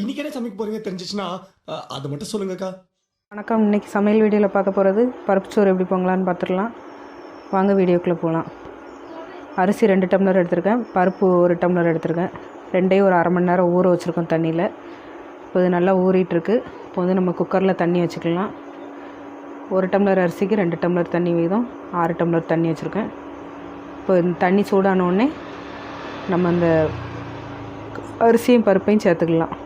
இன்னைக்கு என்ன சமைக்க போறீங்க தெரிஞ்சிச்சுன்னா அதை அது மட்டும் சொல்லுங்கக்கா. வணக்கம். இன்னைக்கு சமையல் வீடியோவில் பார்க்க போகிறது பருப்பு சோறு எப்படி போங்களான்னு பார்த்துடலாம். வாங்க வீடியோக்குள்ளே போகலாம். அரிசி ரெண்டு டம்ளர் எடுத்திருக்கேன். பருப்பு ஒரு டம்ளர் எடுத்திருக்கேன். ரெண்டையும் ஒரு அரை மணி நேரம் ஊற வச்சுருக்கோம் தண்ணியில். இப்போ இது நல்லா ஊறிட்டுருக்கு. இப்போ வந்து நம்ம குக்கரில் தண்ணி வச்சுக்கலாம். ஒரு டம்ளர் அரிசிக்கு ரெண்டு டம்ளர் தண்ணி வீதம். ஆறு டம்ளர் தண்ணி வச்சுருக்கேன். இப்போ இந்த தண்ணி சூடான உடனே நம்ம அந்த அரிசியும் பருப்பையும் சேர்த்துக்கலாம்.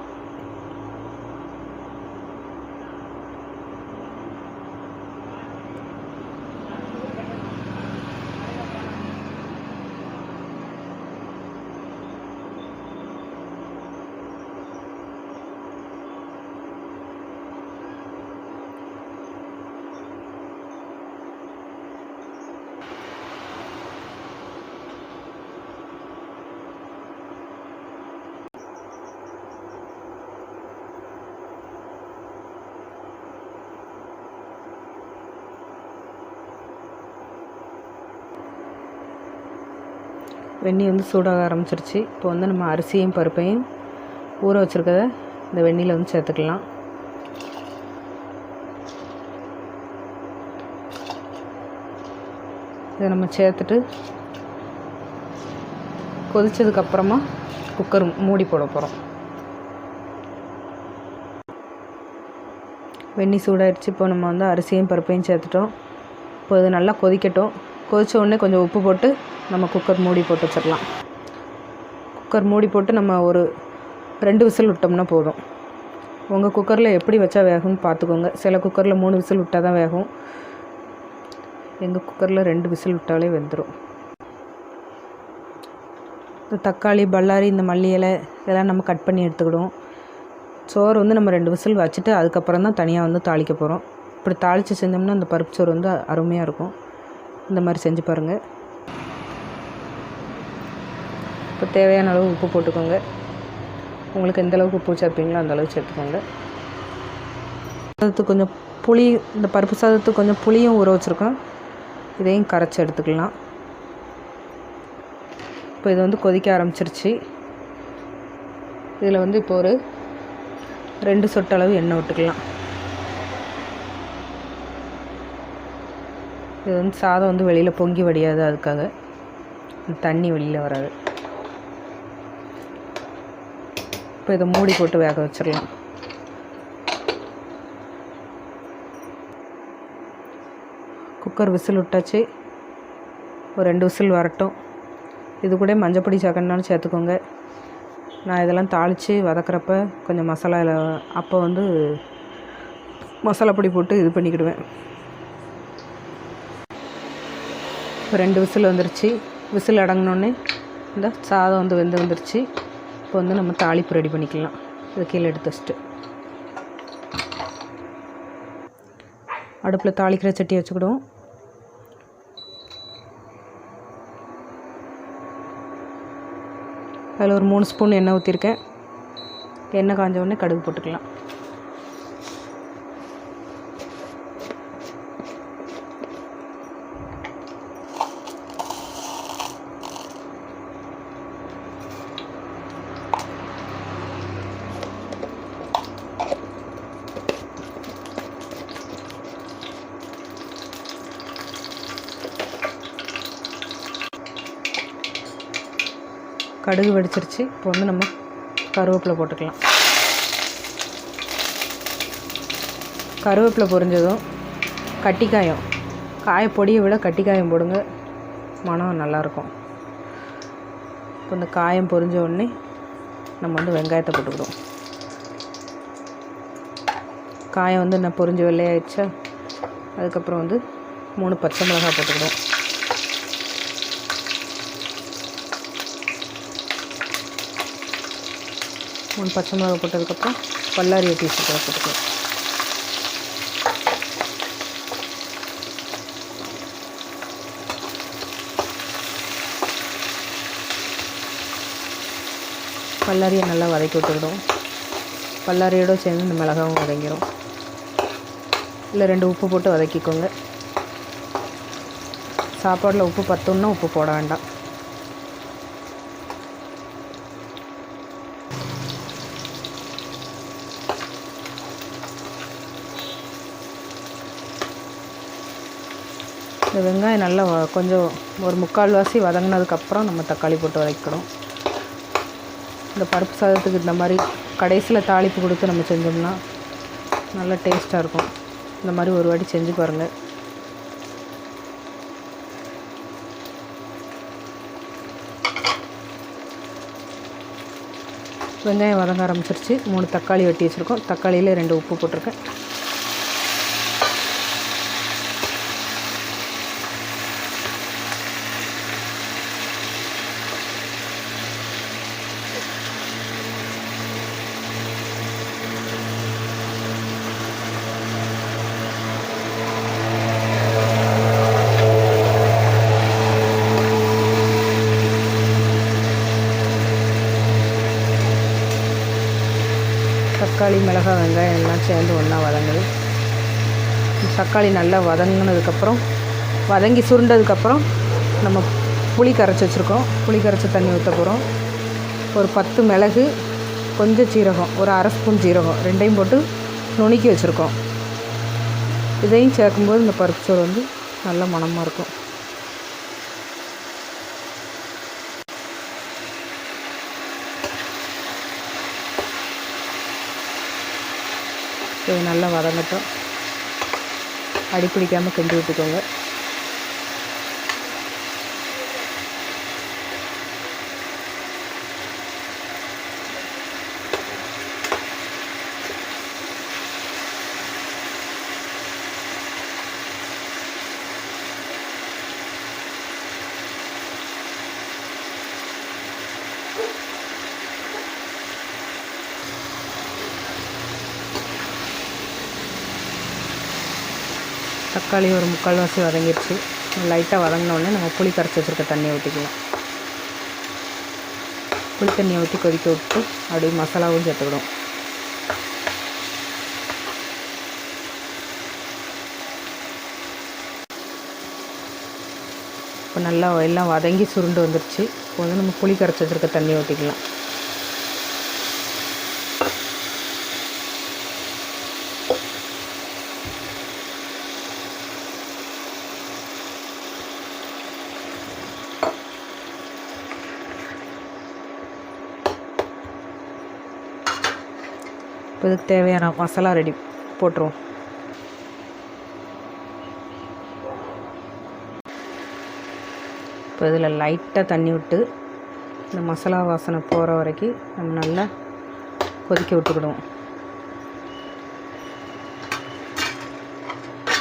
வெந்நீர் வந்து சூடாக ஆரம்பிச்சிருச்சு. இப்போ வந்து நம்ம அரிசியும் பருப்பையும் ஊற வச்சுருக்கத இந்த வெந்நியில் வந்து சேர்த்துக்கலாம். இதை நம்ம சேர்த்துட்டு கொதித்ததுக்கப்புறமா குக்கர் மூடி போட போகிறோம் வெந்நி சூடாயிடுச்சு இப்போ நம்ம வந்து அரிசியும் பருப்பையும் சேர்த்துட்டோம். இப்போ இது நல்லா கொதிக்கட்டும். கொதித்த உடனே கொஞ்சம் உப்பு போட்டு நம்ம குக்கர் மூடி போட்டு வச்சிடலாம். குக்கர் மூடி போட்டு நம்ம ஒரு ரெண்டு விசில் விட்டோம்னா போதும். உங்கள் குக்கரில் எப்படி வச்சா வேகும்னு பார்த்துக்கோங்க. சில குக்கரில் மூணு விசில் விட்டால் தான் வேகும். எங்கள் குக்கரில் ரெண்டு விசில் விட்டாலே வெந்துடும் இந்த தக்காளி பல்லாரி இந்த மல்லி இலை இதெல்லாம் நம்ம கட் பண்ணி எடுத்துக்கிடுவோம். சோறு வந்து நம்ம ரெண்டு விசில் வச்சுட்டு அதுக்கப்புறம் தான் தனியாக வந்து தாளிக்க போகிறோம் இப்படி தாளித்து செஞ்சோம்னா அந்த பருப்பு சோறு வந்து அருமையாக இருக்கும். இந்த மாதிரி செஞ்சு பாருங்கள் இப்போ தேவையான அளவு உப்பு போட்டுக்கோங்க. உங்களுக்கு எந்த அளவுக்கு உப்பு சேர்ப்பீங்களோ அந்த அளவுக்கு சேர்த்துக்கோங்க. சாதத்துக்கு கொஞ்சம் புளி இந்த பருப்பு சாதத்துக்கு கொஞ்சம் புளியும் ஊற வச்சுருக்கோம். இதையும் கரைச்சி எடுத்துக்கலாம். இப்போ இது வந்து கொதிக்க ஆரம்பிச்சிருச்சு. இதில் வந்து இப்போ ஒரு ரெண்டு சொட்டளவு எண்ணெய் விட்டுக்கலாம். இது வந்து சாதம் வந்து வெளியில் பொங்கி வடியாது அதுக்காக. தண்ணி வெளியில் வராது. இப்போ இதை மூடி போட்டு வேக வச்சிடலாம் குக்கர் விசில் விட்டாச்சு. ஒரு ரெண்டு விசில் வரட்டும். இது கூட மஞ்சப்பொடி சக்கன்னாலும் சேர்த்துக்கோங்க. நான் இதெல்லாம் தாளித்து வதக்கிறப்ப கொஞ்சம் மசாலா அப்போ வந்து மசாலா பொடி போட்டு இது பண்ணிக்கிடுவேன். இப்போ ரெண்டு விசில் வந்துருச்சு. விசில் அடங்கினோடனே இந்த சாதம் வந்து வெந்து வந்துருச்சு. இப்போ வந்து நம்ம தாளிப்பு ரெடி பண்ணிக்கலாம். இதை கீழே எடுத்து வச்சுட்டு. அடுப்பில் தாளிக்கிற சட்டி வச்சுக்கிடுவோம். அதில் ஒரு மூணு ஸ்பூன் எண்ணெய் ஊற்றிருக்கேன் எண்ணெய் காஞ்ச உடனே கடுகு போட்டுக்கலாம். கடுகு வெடிச்சிருச்சு. இப்போ வந்து நம்ம கருவேப்பிலை போட்டுக்கலாம். கருவேப்பிலை பொரிஞ்சதும் கட்டிக்காயம் காயப்பொடியை விட கட்டிக்காயம் போடுங்க. மனம் நல்லாயிருக்கும். இப்போ இந்த காயம் பொரிஞ்ச உடனே நம்ம வந்து வெங்காயத்தை போட்டுக்கிடுவோம். காயம் வந்து நான் பொரிஞ்ச வெள்ளையாயிடுச்சா? அதுக்கப்புறம் வந்து மூணு பச்சை மிளகாய் போட்டுக்கிறோம் மூணு பச்சை மிளகா போட்டதுக்கப்புறம் பல்லாரி பீஸ் போட்டுக்கலாம். பல்லாரியை நல்லா வதக்கி விட்டுக்கிடும் பல்லாரியோடு சேர்ந்து இந்த மிளகாவும் வதங்கிடும் இல்லை ரெண்டு உப்பு போட்டு வதக்கிக்கோங்க. சாப்பாடில் உப்பு பத்தோன்னா உப்பு போட வேண்டாம். இந்த வெங்காயம் நல்லா வ- கொஞ்சம் ஒரு முக்கால்வாசி வதங்கினதுக்கப்புறம் நம்ம தக்காளி போட்டு வதக்கணும் இந்த பருப்பு சாதத்துக்கு இந்த மாதிரி கடைசியில் தாளிப்பு கொடுத்து நம்ம செஞ்சோம்னா நல்லா டேஸ்ட்டாக இருக்கும். இந்த மாதிரி ஒரு வாட்டி செஞ்சு பாருங்கள் வெங்காயம் வதங்க ஆரம்பிச்சிருச்சு. மூணு தக்காளி வெட்டி வச்சுருக்கோம். தக்காளியில் ரெண்டு உப்பு போட்டிருக்கேன். தக்காளி மிளகாய் வெங்காயம் எல்லாம் சேர்ந்து ஒன்றா வதங்குது. தக்காளி நல்லா வதங்கினதுக்கப்புறம் வதங்கி சுருண்டதுக்கப்புறம் நம்ம புளி கரைச்சி வச்சுருக்கோம். புளி கரைச்சி தண்ணி ஊற்ற போகிறோம் ஒரு பத்து மிளகு கொஞ்சம் சீரகம் ஒரு அரை ஸ்பூன் சீரகம் ரெண்டையும் போட்டு நுணுக்கி வச்சுருக்கோம். இதையும் சேர்க்கும்போது இந்த பருப்பு சோறு வந்து நல்ல மணமாக இருக்கும். இது நல்லா வதங்கட்டும். அடி பிடிக்காமல் கிண்டி விட்டுக்கோங்க. தக்காளி ஒரு முக்கால்வாசி வதங்கிடுச்சு லைட்டாக வதங்கினோடனே நம்ம புளி கரைச்சி வச்சுருக்க தண்ணியை ஊற்றிக்கலாம் புளி தண்ணியை ஊற்றி கொதிக்க விட்டு அப்படியே மசாலாவும் சேர்த்துக்கிடும் இப்போ நல்லா எல்லாம் வதங்கி சுருண்டு வந்துருச்சு. இப்போ வந்து நம்ம புளி கரைச்சி வச்சுருக்க தண்ணி ஊற்றிக்கலாம் இப்போ இதுக்கு தேவையான மசாலா ரெடி போட்டுருவோம். இப்போ இதில் லைட்டாக தண்ணி விட்டு இந்த மசாலா வாசனை போகிற வரைக்கும் நம்ம நல்லா கொதிக்க விட்டுக்கிடுவோம்.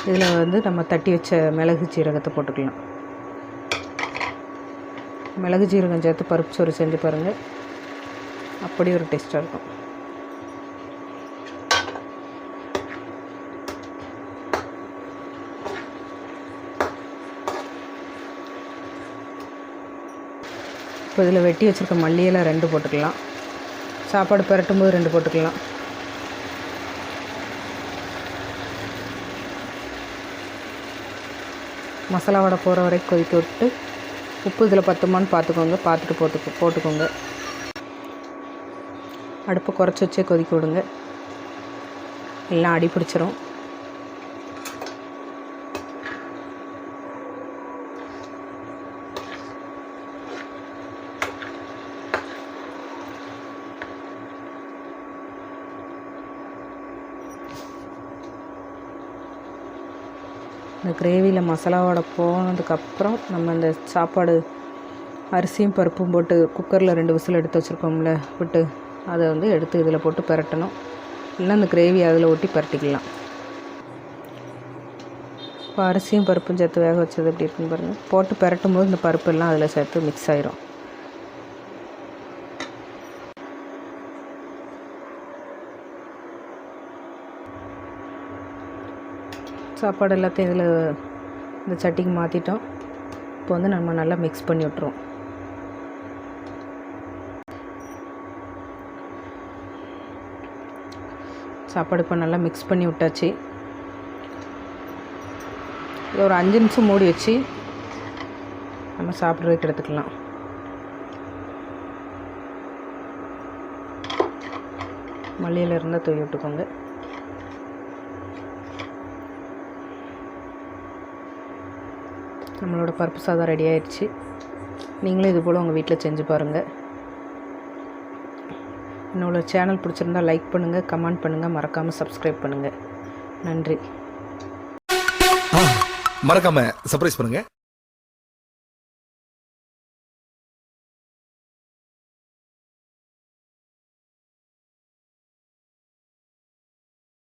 இதில் வந்து நம்ம தட்டி வச்ச மிளகு சீரகத்தை போட்டுக்கலாம். மிளகு சீரகம் சேர்த்து பருப்பு சோறு செஞ்சு பாருங்கள் அப்படி ஒரு டேஸ்ட்டாக இருக்கும். இப்போ இதில் வெட்டி வச்சுருக்க மல்லியெல்லாம் ரெண்டு போட்டுக்கலாம். சாப்பாடு பிரட்டும் போது ரெண்டு போட்டுக்கலாம். மசாலா வடை போகிற வரைக்கும் கொதிக்க விட்டு உப்பு இதில் பத்துமான்னு பார்த்துக்கோங்க. பார்த்துட்டு போட்டு போட்டுக்கோங்க. அடுப்பை குறைச்சி வச்சே கொதிக்க விடுங்க. எல்லாம் அடி பிடிச்சிரும் இந்த கிரேவியில் மசாலாவோட போனதுக்கப்புறம் நம்ம இந்த சாப்பாடு அரிசியும் பருப்பும் போட்டு குக்கரில் ரெண்டு விசில் எடுத்து வச்சுருக்கோம்ல விட்டு அதை வந்து எடுத்து இதில் போட்டு பிரட்டணும். இல்லை அந்த கிரேவி அதில் ஒட்டி பிரட்டிக்கலாம். இப்போ அரிசியும் பருப்பும் சேர்த்து வேக வச்சது எப்படி இருக்குன்னு பாருங்கள் போட்டு பிரட்டும் போது இந்த பருப்பு எல்லாம் அதில் சேர்த்து மிக்ஸ் ஆயிரும். சாப்பாடு எல்லாத்தையும் இதில் இந்த சட்டிக்கு மாற்றிட்டோம் இப்போ வந்து நம்ம நல்லா மிக்ஸ் பண்ணி விட்ருவோம் சாப்பாடு இப்போ நல்லா மிக்ஸ் பண்ணி விட்டாச்சு. இது ஒரு அஞ்சு நிமிஷம் மூடி வச்சு நம்ம சாப்பிட்றதுக்கு எடுத்துக்கலாம். மல்லியில் இருந்தால் தூவி விட்டுக்கோங்க. நம்மளோட பருப்பு சாதம் ரெடி ஆயிடுச்சு நீங்களும் இது போல் உங்கள் வீட்டில் செஞ்சு பாருங்கள் என்னோட சேனல் பிடிச்சிருந்தா லைக் பண்ணுங்கள் கமெண்ட் பண்ணுங்கள் மறக்காமல் சப்ஸ்கிரைப் பண்ணுங்கள் நன்றி. மறக்காமல் சர்ப்ரைஸ் பண்ணுங்கள்